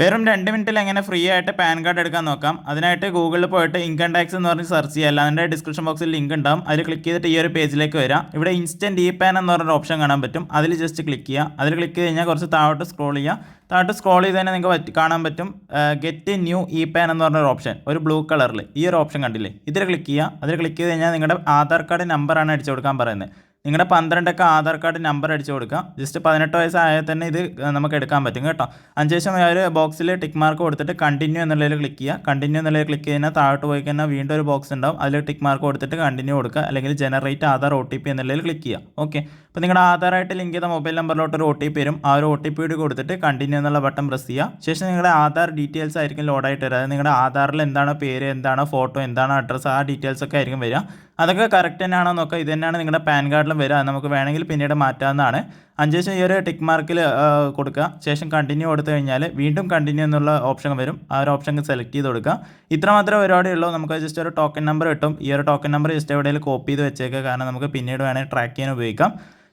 വെറും രണ്ട് മിനിറ്റിൽ എങ്ങനെ ഫ്രീ ആയിട്ട് പാൻ കാർഡ് എടുക്കാൻ നോക്കാം. അതിനായിട്ട് ഗൂഗിളിൽ പോയിട്ട് ഇൻകം ടാക്സ് എന്ന് പറഞ്ഞ് സെർച്ച് ചെയ്യുക അല്ലാതെ ഡിസ്ക്രിപ്ഷൻ ബോക്സിൽ ലിങ്ക് ഉണ്ടാവും. അതിൽ ക്ലിക്ക് ചെയ്തിട്ട് ഈ ഒരു പേജിലേക്ക് വരാം. ഇവിടെ ഇൻസ്റ്റന്റ് ഇ പാൻ എന്ന് പറഞ്ഞൊരു ഓപ്ഷൻ കാണാൻ പറ്റും. അതിൽ ജസ്റ്റ് ക്ലിക്ക് ചെയ്യുക. അതിൽ ക്ലിക്ക് ചെയ്ത് കഴിഞ്ഞാൽ കുറച്ച് താഴോട്ട് സ്ക്രോൾ ചെയ്യുക. താഴോട്ട് സ്ക്രോൾ ചെയ്ത് തന്നെ നിങ്ങൾക്ക് പറ്റി കാണാൻ പറ്റും ഗെറ്റ് ന്യൂ ഇ പാൻ എന്ന് പറഞ്ഞൊരു ഓപ്ഷൻ ഒരു ബ്ലൂ കളറിൽ ഈ ഒരു ഓപ്ഷൻ കണ്ടില്ലേ? ഇതിൽ ക്ലിക്ക് ചെയ്യുക. അതിൽ ക്ലിക്ക് ചെയ്ത് കഴിഞ്ഞാൽ നിങ്ങളുടെ ആധാർ കാർഡ് നമ്പറാണ് അടിച്ചു കൊടുക്കാൻ പറയുന്നത്. നിങ്ങളുടെ പന്ത്രണ്ടൊക്കെ ആധാർ കാർഡ് നമ്പർ അടിച്ചു കൊടുക്കുക ജസ്റ്റ് പതിനെട്ട് വയസ്സായാൽ തന്നെ ഇത് നമുക്ക് എടുക്കാൻ പറ്റും കേട്ടോ. അതിനുശേഷം ഒരു ബോക്സിൽ ടിക്ക് മാർക്ക് കൊടുത്തിട്ട് കണ്ടിന്യൂ എന്നുള്ളതിൽ ക്ലിക്ക് ചെയ്യുക കണ്ടിന്യൂ എന്നുള്ളതിൽ ക്ലിക്ക് ചെയ്യുന്ന താഴോട്ട് പോയി കഴിഞ്ഞാൽ വീണ്ടും ഒരു ബോക്സ് ഉണ്ടാവും. അതിൽ ടിക്ക് മാർക്ക് കൊടുത്തിട്ട് കണ്ടിന്യൂ കൊടുക്കുക. അല്ലെങ്കിൽ generate Aadhaar O T P എന്നുള്ളതിൽ ക്ലിക്ക് ചെയ്യുക ഓക്കെ അപ്പോൾ നിങ്ങളുടെ ആധാറായിട്ട് ലിങ്ക് ചെയ്ത മൊബൈൽ നമ്പറിലോട്ട് ഒരു ഒ ടി പി വരും. ആ ഒരു ഒ ടി പി കൂടി കൊടുത്തിട്ട് കണ്ടിന്യൂ എന്നുള്ള ബട്ടൺ പ്രസ് ചെയ്യുക ശേഷം നിങ്ങളുടെ ആധാർ ഡീറ്റെയിൽസ് ആയിരിക്കും ലോഡായിട്ട് വരിക അതായത് നിങ്ങളുടെ ആധാറിൽ എന്താണ് പേര് എന്താണ് ഫോട്ടോ എന്താണ് അഡ്രസ്സ് ആ ഡീറ്റെയിൽസ് ഒക്കെ ആയിരിക്കും വരിക അതൊക്കെ കറക്റ്റ് തന്നെയാണോ നോക്കുക ഇത് തന്നെയാണ് നിങ്ങളുടെ പാൻ കാർഡിലും വരിക നമുക്ക് വേണമെങ്കിൽ പിന്നീട് മാറ്റാവുന്നതാണ്. അഞ്ചേശം ഈ ഒരു ടിക്ക് മാർക്കിൽ കൊടുക്കുക ശേഷം കണ്ടിന്യൂ കൊടുത്തു കഴിഞ്ഞാൽ വീണ്ടും കണ്ടിന്യൂ എന്നുള്ള ഓപ്ഷൻ വരും. ആ ഒരു ഓപ്ഷൻ സെലക്ട് ചെയ്ത് കൊടുക്കുക ഇത്ര മാത്രമേ പരിപാടി ഉള്ളൂ. നമുക്ക് ജസ്റ്റ് ഒരു ടോക്കൺ നമ്പർ കിട്ടും. ഈ ഒരു ടോക്കൺ നമ്പർ ജസ്റ്റ് എവിടെയെങ്കിലും കോപ്പി ചെയ്ത് വെച്ചേക്കുക കാരണം നമുക്ക് പിന്നീട് വേണമെങ്കിൽ ട്രാക്ക് ചെയ്യാൻ ഉപയോഗിക്കാം.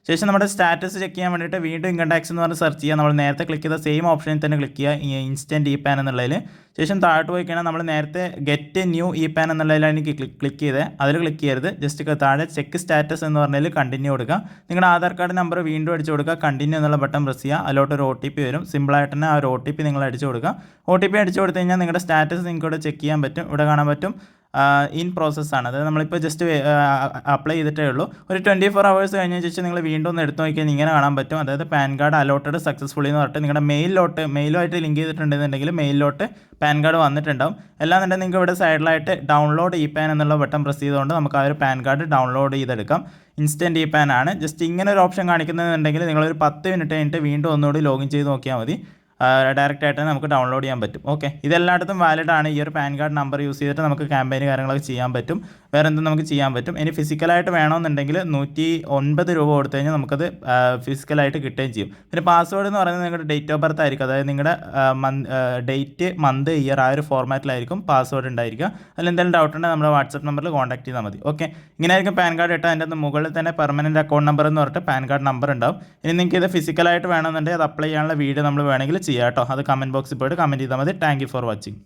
ശേഷം നമ്മുടെ സ്റ്റാറ്റസ് ചെക്ക് ചെയ്യാൻ വേണ്ടിയിട്ട് വീണ്ടും ഇൻകം ടാക്സ് എന്ന് പറഞ്ഞ് സെർച്ച് ചെയ്യുക. നമ്മൾ നേരത്തെ ക്ലിക്ക് ചെയ്ത സെയിം ഓപ്ഷനിൽ തന്നെ ക്ലിക്ക് ചെയ്യുക. ഇൻസ്റ്റന്റ് ഇ പാൻ എന്നുള്ളതിൽ. ശേഷം താഴോട്ട് പോയി കഴിഞ്ഞാൽ നമ്മൾ നേരത്തെ ഗെറ്റ് ന്യൂ ഇ പാൻ എന്നുള്ളതിലാണ് എനിക്ക് ക്ലിക്ക് ചെയ്തത് അതിൽ ക്ലിക്ക് ചെയ്യരുത്. ജസ്റ്റ് താഴെ ചെക്ക് സ്റ്റാറ്റസ് എന്ന് പറഞ്ഞാൽ കണ്ടിന്യൂ കൊടുക്കുക. നിങ്ങളുടെ ആധാർ കാർഡ് നമ്പർ വീണ്ടും അടിച്ചു കൊടുക്കുക. കണ്ടിന്യൂ എന്നുള്ള ബട്ടൺ പ്രസ് ചെയ്യുക. അതിലോട്ട് ഒരു ഒ ടി പി വരും. സിമ്പിളായിട്ട് തന്നെ ആ ഒരു ഒ ടി പി നിങ്ങൾ അടിച്ചു കൊടുക്കുക. ഒ ടി പി അടിച്ചു കൊടുത്തു കഴിഞ്ഞാൽ നിങ്ങളുടെ സ്റ്റാറ്റസ് നിങ്ങൾക്ക് ഇവിടെ ചെക്ക് ചെയ്യാൻ പറ്റും. ഇവിടെ കാണാൻ പറ്റും. ഇൻ പ്രോസസ്സാണ് അതായത് നമ്മളിപ്പോൾ ജസ്റ്റ് അപ്ലൈ ചെയ്തിട്ടേ ഉള്ളൂ. ഒരു ട്വന്റി ഫോർ അവേഴ്സ് കഴിഞ്ഞ ശേഷം നിങ്ങൾ വീണ്ടും ഒന്ന് എടുത്ത് നോക്കിയാൽ ഇങ്ങനെ കാണാൻ പറ്റും. അതായത് പാൻ കാർഡ് അലോട്ടഡ് സക്സസ്ഫുള്ളി എന്ന് പറഞ്ഞിട്ട് നിങ്ങളുടെ മെയിലിലോട്ട് മെയിലുമായിട്ട് ലിങ്ക് ചെയ്തിട്ടുണ്ടെന്നുണ്ടെങ്കിൽ മെയിലിലോട്ട് പാൻ കാർഡ് വന്നിട്ടുണ്ടാവും. അല്ലാന്നുണ്ടെങ്കിൽ നിങ്ങൾക്ക് ഇവിടെ സൈഡിലായിട്ട് ഡൗൺലോഡ് ഇ പാൻ എന്നുള്ള ബട്ടൺ പ്രസ് ചെയ്തുകൊണ്ട് നമുക്ക് ആ ഒരു പാൻ കാർഡ് ഡൗൺലോഡ് ചെയ്തെടുക്കാം. ഇൻസ്റ്റന്റ് ഇ പാൻ ആണ്. ജസ്റ്റ് ഇങ്ങനെ ഒരു ഓപ്ഷൻ കാണിക്കുന്നതെന്നുണ്ടെങ്കിൽ നിങ്ങളൊരു പത്ത് മിനിറ്റ് കഴിഞ്ഞിട്ട് വീണ്ടും ഒന്നുകൂടി ലോഗിൻ ചെയ്ത് നോക്കിയാൽ മതി. ഡയറക്റ്റ് ആയിട്ട് നമുക്ക് ഡൗൺലോഡ് ചെയ്യാൻ പറ്റും. ഓക്കെ ഇതെല്ലായിടത്തും വാലിഡ് ആണ്. ഈ ഒരു പാൻ കാർഡ് നമ്പർ യൂസ് ചെയ്തിട്ട് നമുക്ക് ക്യാമ്പയിൻ കാര്യങ്ങളൊക്കെ ചെയ്യാൻ പറ്റും. വേറെ എന്തും നമുക്ക് ചെയ്യാൻ പറ്റും. ഇനി ഫിസിക്കലായിട്ട് വേണമെന്നുണ്ടെങ്കിൽ നൂറ്റി ഒൻപത് രൂപ കൊടുത്തു കഴിഞ്ഞാൽ നമുക്കത് ഫിസിക്കലായിട്ട് കിട്ടുകയും ചെയ്യും. പിന്നെ പാസ്വേഡ് എന്ന് പറയുന്നത് നിങ്ങളുടെ ഡേറ്റ് ഓഫ് ബർത്ത് ആയിരിക്കും. അതായത് നിങ്ങളുടെ മന്ത് ഡേറ്റ് മന്ത് ഇയർ ആ ഒരു ഫോർമാറ്റിലായിരിക്കും പാസ്വേഡ് ഉണ്ടായിരിക്കുക. അതിൽ എന്തെങ്കിലും ഡൗട്ട് ഉണ്ടെങ്കിൽ നമ്മുടെ വാട്സപ്പ് നമ്പറിൽ കോൺടാക്ട് ചെയ്താൽ മതി. ഓക്കെ ഇങ്ങനെയായിരിക്കും പാൻ കാർഡ് ഇട്ടാൽ അതിന്റെ മുകളിൽ തന്നെ പെർമനന്റ് അക്കൗണ്ട് നമ്പർ എന്ന് പറഞ്ഞിട്ട് പാൻ കാർഡ് നമ്പർ ഉണ്ടാവും. ഇനി നിങ്ങൾക്ക് ഇത് ഫിസിക്കലായിട്ട് വേണമെന്നുണ്ടെങ്കിൽ അത് അപ്ലൈ ചെയ്യാനുള്ള വീഡിയോ നമ്മൾ വേണമെങ്കിൽ ചെയ്യാം കേട്ടോ. അത് കമന്റ് ബോക്സിൽ പോയിട്ട് കമന്റ് ചെയ്താൽ മതി. Thank for watching